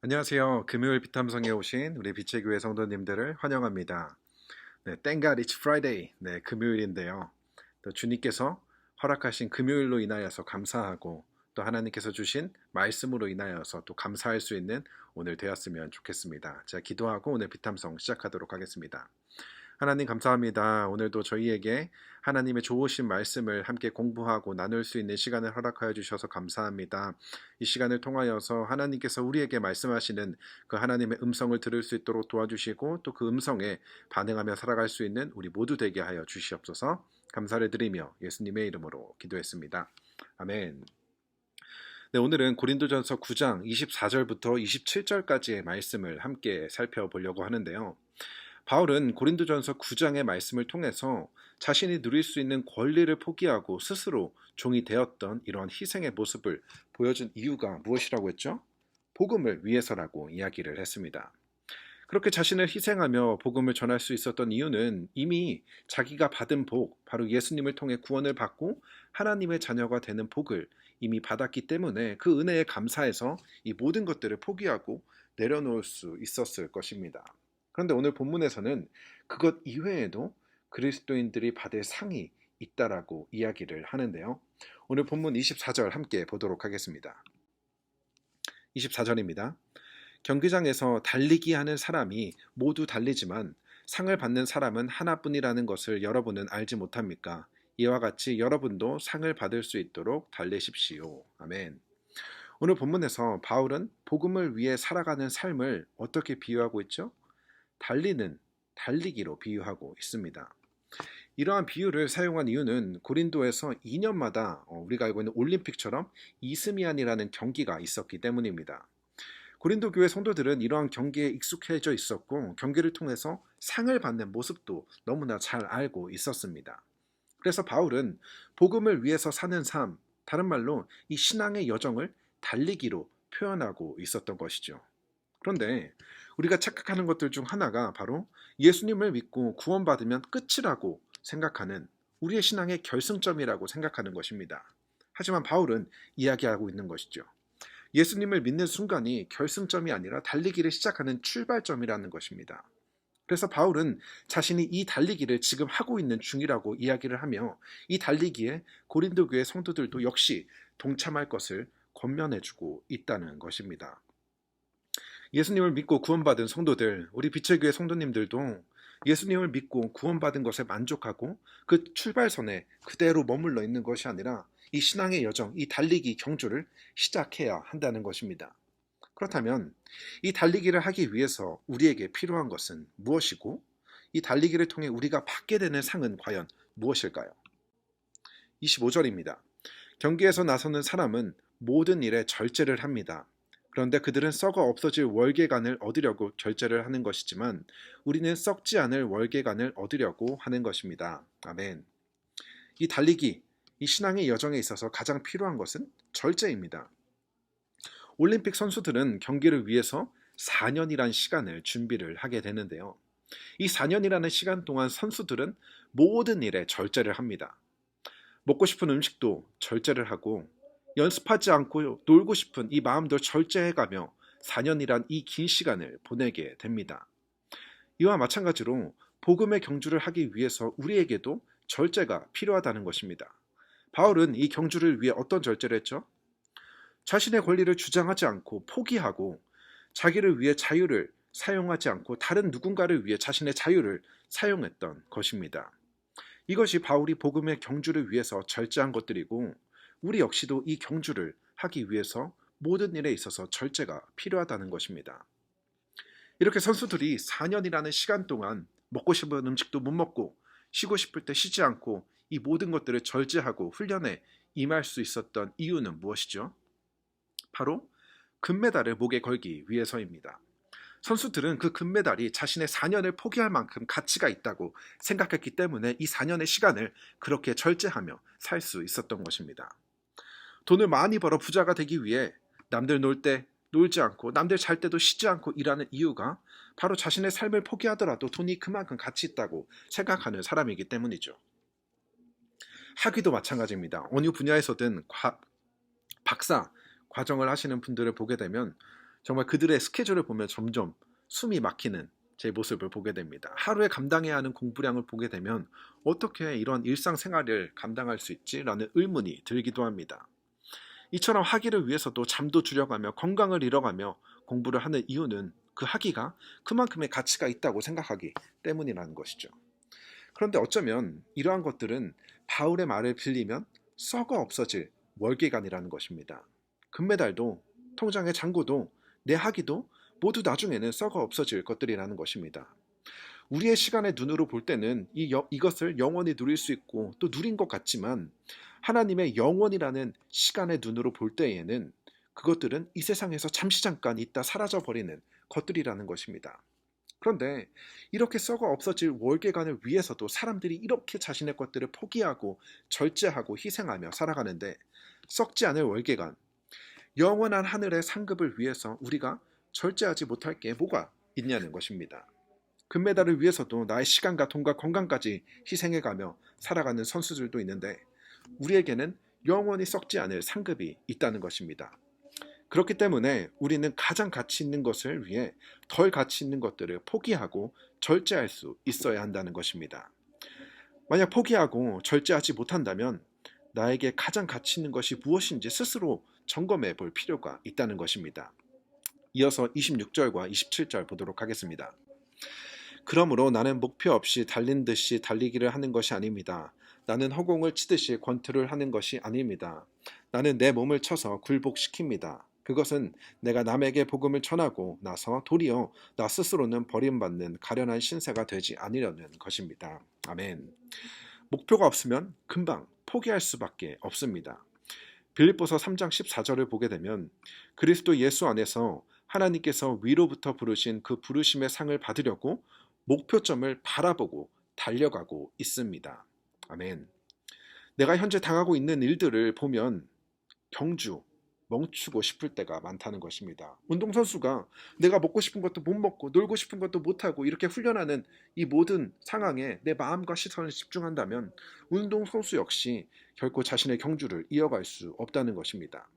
안녕하세요. 금요일 비탐성에 오신 우리 빛의 교회 성도님들을 환영합니다. 네, God it's Friday. 네, 금요일인데요. 또 주님께서 허락하신 금요일로 인하여서 감사하고 또 하나님께서 주신 말씀으로 인하여서 또 감사할 수 있는 오늘 되었으면 좋겠습니다. 제가 기도하고 오늘 비탐성 시작하도록 하겠습니다. 하나님 감사합니다. 오늘도 저희에게 하나님의 좋으신 말씀을 함께 공부하고 나눌 수 있는 시간을 허락하여 주셔서 감사합니다. 이 시간을 통하여서 하나님께서 우리에게 말씀하시는 그 하나님의 음성을 들을 수 있도록 도와주시고 또 그 음성에 반응하며 살아갈 수 있는 우리 모두 되게 하여 주시옵소서 감사를 드리며 예수님의 이름으로 기도했습니다. 아멘. 네, 오늘은 고린도전서 9장 24절부터 27절까지의 말씀을 함께 살펴보려고 하는데요. 바울은 고린도전서 9장의 말씀을 통해서 자신이 누릴 수 있는 권리를 포기하고 스스로 종이 되었던 이러한 희생의 모습을 보여준 이유가 무엇이라고 했죠? 복음을 위해서라고 이야기를 했습니다. 그렇게 자신을 희생하며 복음을 전할 수 있었던 이유는 이미 자기가 받은 복, 바로 예수님을 통해 구원을 받고 하나님의 자녀가 되는 복을 이미 받았기 때문에 그 은혜에 감사해서 이 모든 것들을 포기하고 내려놓을 수 있었을 것입니다. 그런데 오늘 본문에서는 그것 이외에도 그리스도인들이 받을 상이 있다라고 이야기를 하는데요. 오늘 본문 24절 함께 보도록 하겠습니다. 24절입니다. 경기장에서 달리기 하는 사람이 모두 달리지만 상을 받는 사람은 하나뿐이라는 것을 여러분은 알지 못합니까? 이와 같이 여러분도 상을 받을 수 있도록 달리십시오. 아멘. 오늘 본문에서 바울은 복음을 위해 살아가는 삶을 어떻게 비유하고 있죠? 달리는 달리기로 비유하고 있습니다. 이러한 비유를 사용한 이유는 고린도에서 2년마다 어, 우리가 알고 있는 올림픽처럼 이스미안이라는 경기가 있었기 때문입니다. 고린도 교회 성도들은 이러한 경기에 익숙해져 있었고 경기를 통해서 상을 받는 모습도 너무나 잘 알고 있었습니다. 그래서 바울은 복음을 위해서 사는 삶, 다른 말로 이 신앙의 여정을 달리기로 표현하고 있었던 것이죠. 그런데 우리가 착각하는 것들 중 하나가 바로 예수님을 믿고 구원받으면 끝이라고 생각하는 우리의 신앙의 결승점이라고 생각하는 것입니다. 하지만 바울은 이야기하고 있는 것이죠. 예수님을 믿는 순간이 결승점이 아니라 달리기를 시작하는 출발점이라는 것입니다. 그래서 바울은 자신이 이 달리기를 지금 하고 있는 중이라고 이야기를 하며 이 달리기에 고린도 교회 성도들도 역시 동참할 것을 권면해주고 있다는 것입니다. 예수님을 믿고 구원받은 성도들, 우리 빛의 교회 성도님들도 예수님을 믿고 구원받은 것에 만족하고 그 출발선에 그대로 머물러 있는 것이 아니라 이 신앙의 여정, 이 달리기 경주를 시작해야 한다는 것입니다. 그렇다면 이 달리기를 하기 위해서 우리에게 필요한 것은 무엇이고 이 달리기를 통해 우리가 받게 되는 상은 과연 무엇일까요? 25절입니다. 경기에서 나서는 사람은 모든 일에 절제를 합니다. 그런데 그들은 썩어 없어질 월계관을 얻으려고 결제를 하는 것이지만 우리는 썩지 않을 월계관을 얻으려고 하는 것입니다. 아멘. 이 달리기, 이 신앙의 여정에 있어서 가장 필요한 것은 절제입니다. 올림픽 선수들은 경기를 위해서 4년이란 시간을 준비를 하게 되는데요. 이 4년이라는 시간 동안 선수들은 모든 일에 절제를 합니다. 먹고 싶은 음식도 절제를 하고 연습하지 않고 놀고 싶은 이 마음도 절제해가며 4년이란 이 긴 시간을 보내게 됩니다. 이와 마찬가지로 복음의 경주를 하기 위해서 우리에게도 절제가 필요하다는 것입니다. 바울은 이 경주를 위해 어떤 절제를 했죠? 자신의 권리를 주장하지 않고 포기하고 자기를 위해 자유를 사용하지 않고 다른 누군가를 위해 자신의 자유를 사용했던 것입니다. 이것이 바울이 복음의 경주를 위해서 절제한 것들이고 우리 역시도 이 경주를 하기 위해서 모든 일에 있어서 절제가 필요하다는 것입니다. 이렇게 선수들이 4년이라는 시간 동안 먹고 싶은 음식도 못 먹고 쉬고 싶을 때 쉬지 않고 이 모든 것들을 절제하고 훈련에 임할 수 있었던 이유는 무엇이죠? 바로 금메달을 목에 걸기 위해서입니다. 선수들은 그 금메달이 자신의 4년을 포기할 만큼 가치가 있다고 생각했기 때문에 이 4년의 시간을 그렇게 절제하며 살 수 있었던 것입니다. 돈을 많이 벌어 부자가 되기 위해 남들 놀 때 놀지 않고 남들 잘 때도 쉬지 않고 일하는 이유가 바로 자신의 삶을 포기하더라도 돈이 그만큼 가치 있다고 생각하는 사람이기 때문이죠. 학위도 마찬가지입니다. 어느 분야에서든 과, 박사 과정을 하시는 분들을 보게 되면 정말 그들의 스케줄을 보면 점점 숨이 막히는 제 모습을 보게 됩니다. 하루에 감당해야 하는 공부량을 보게 되면 어떻게 이런 일상생활을 감당할 수 있지라는 의문이 들기도 합니다. 이처럼 하기를 위해서도 잠도 줄여가며 건강을 잃어가며 공부를 하는 이유는 그 하기가 그만큼의 가치가 있다고 생각하기 때문이라는 것이죠. 그런데 어쩌면 이러한 것들은 바울의 말을 빌리면 썩어 없어질 월계관이라는 것입니다. 금메달도 통장의 잔고도 내 학위도 모두 나중에는 썩어 없어질 것들이라는 것입니다. 우리의 시간의 눈으로 볼 때는 이 여- 이것을 영원히 누릴 수 있고 또 누린 것 같지만 하나님의 영원이라는 시간의 눈으로 볼 때에는 그것들은 이 세상에서 잠시 잠깐 있다 사라져 버리는 것들이라는 것입니다. 그런데 이렇게 썩어 없어질 월계관을 위해서도 사람들이 이렇게 자신의 것들을 포기하고 절제하고 희생하며 살아가는데 썩지 않을 월계관, 영원한 하늘의 상급을 위해서 우리가 절제하지 못할 게 뭐가 있냐는 것입니다. 금메달을 위해서도 나의 시간과 돈과 건강까지 희생해가며 살아가는 선수들도 있는데 우리에게는 영원히 썩지 않을 상급이 있다는 것입니다. 그렇기 때문에 우리는 가장 가치 있는 것을 위해 덜 가치 있는 것들을 포기하고 절제할 수 있어야 한다는 것입니다. 만약 포기하고 절제하지 못한다면 나에게 가장 가치 있는 것이 무엇인지 스스로 점검해 볼 필요가 있다는 것입니다. 이어서 26절과 27절 보도록 하겠습니다. 그러므로 나는 목표 없이 달린 듯이 달리기를 하는 것이 아닙니다. 나는 허공을 치듯이 권투를 하는 것이 아닙니다. 나는 내 몸을 쳐서 굴복시킵니다. 그것은 내가 남에게 복음을 전하고 나서 도리어 나 스스로는 버림받는 가련한 신세가 되지 아니려는 것입니다. 아멘. 목표가 없으면 금방 포기할 수밖에 없습니다. 빌립보서 3장 14절을 보게 되면 그리스도 예수 안에서 하나님께서 위로부터 부르신 그 부르심의 상을 받으려고 목표점을 바라보고 달려가고 있습니다. 아멘. 내가 현재 당하고 있는 일들을 보면 경주, 멈추고 싶을 때가 많다는 것입니다. 운동선수가 내가 먹고 싶은 것도 못 먹고 놀고 싶은 것도 못하고 이렇게 훈련하는 이 모든 상황에 내 마음과 시선을 집중한다면 운동선수 역시 결코 자신의 경주를 이어갈 수 없다는 것입니다.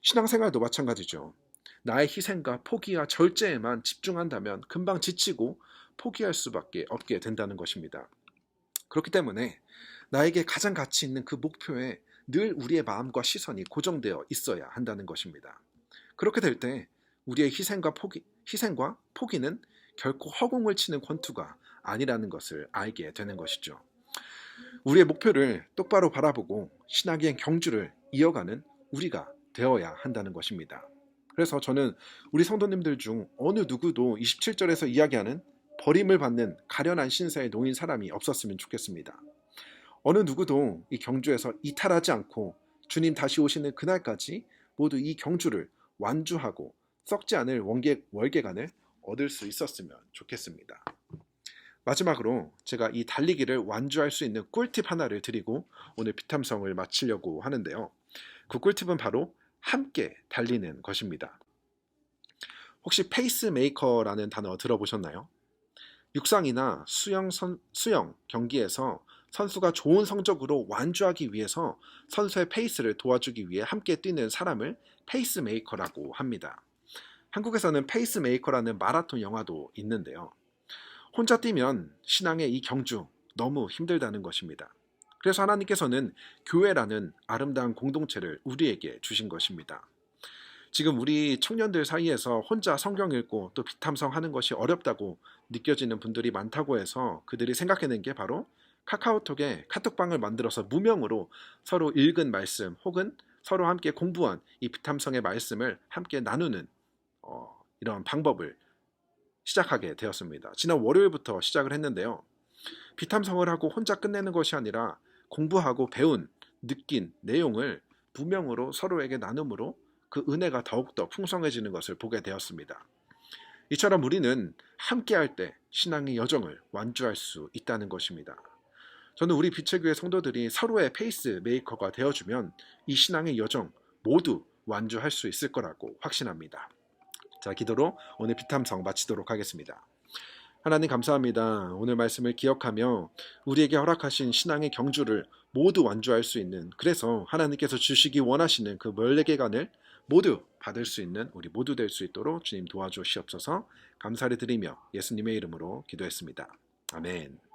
신앙생활도 마찬가지죠. 나의 희생과 포기와 절제에만 집중한다면 금방 지치고 포기할 수밖에 없게 된다는 것입니다. 그렇기 때문에 나에게 가장 가치 있는 그 목표에 늘 우리의 마음과 시선이 고정되어 있어야 한다는 것입니다. 그렇게 될 때 우리의 희생과 포기, 희생과 포기는 결코 허공을 치는 권투가 아니라는 것을 알게 되는 것이죠. 우리의 목표를 똑바로 바라보고 신학의 경주를 이어가는 우리가 되어야 한다는 것입니다. 그래서 저는 우리 성도님들 중 어느 누구도 27절에서 이야기하는 버림을 받는 가련한 신세에 놓인 사람이 없었으면 좋겠습니다. 어느 누구도 이 경주에서 이탈하지 않고 주님 다시 오시는 그날까지 모두 이 경주를 완주하고 썩지 않을 원계, 월계관을 얻을 수 있었으면 좋겠습니다. 마지막으로 제가 이 달리기를 완주할 수 있는 꿀팁 하나를 드리고 오늘 비탐성을 마치려고 하는데요. 그 꿀팁은 바로 함께 달리는 것입니다. 혹시 페이스메이커라는 단어 들어보셨나요? 육상이나 수영, 선, 수영 경기에서 선수가 좋은 성적으로 완주하기 위해서 선수의 페이스를 도와주기 위해 함께 뛰는 사람을 페이스메이커라고 합니다. 한국에서는 페이스메이커라는 마라톤 영화도 있는데요. 혼자 뛰면 신앙의 이 경주 너무 힘들다는 것입니다. 그래서 하나님께서는 교회라는 아름다운 공동체를 우리에게 주신 것입니다. 지금 우리 청년들 사이에서 혼자 성경 읽고 또 비탐성 하는 것이 어렵다고 느껴지는 분들이 많다고 해서 그들이 생각해낸 게 바로 카카오톡에 카톡방을 만들어서 무명으로 서로 읽은 말씀 혹은 서로 함께 공부한 이 비탐성의 말씀을 함께 나누는 어, 이런 방법을 시작하게 되었습니다. 지난 월요일부터 시작을 했는데요. 비탐성을 하고 혼자 끝내는 것이 아니라 공부하고 배운, 느낀 내용을 무명으로 서로에게 나눔으로 그 은혜가 더욱더 풍성해지는 것을 보게 되었습니다. 이처럼 우리는 함께 할 때 신앙의 여정을 완주할 수 있다는 것입니다. 저는 우리 빛의 교회 성도들이 서로의 페이스 메이커가 되어주면 이 신앙의 여정 모두 완주할 수 있을 거라고 확신합니다. 자, 기도로 오늘 비탐성 마치도록 하겠습니다. 하나님 감사합니다. 오늘 말씀을 기억하며 우리에게 허락하신 신앙의 경주를 모두 완주할 수 있는 그래서 하나님께서 주시기 원하시는 그 멀레계관을 모두 받을 수 있는 우리 모두 될 수 있도록 주님 도와주시옵소서 감사를 드리며 예수님의 이름으로 기도했습니다. 아멘.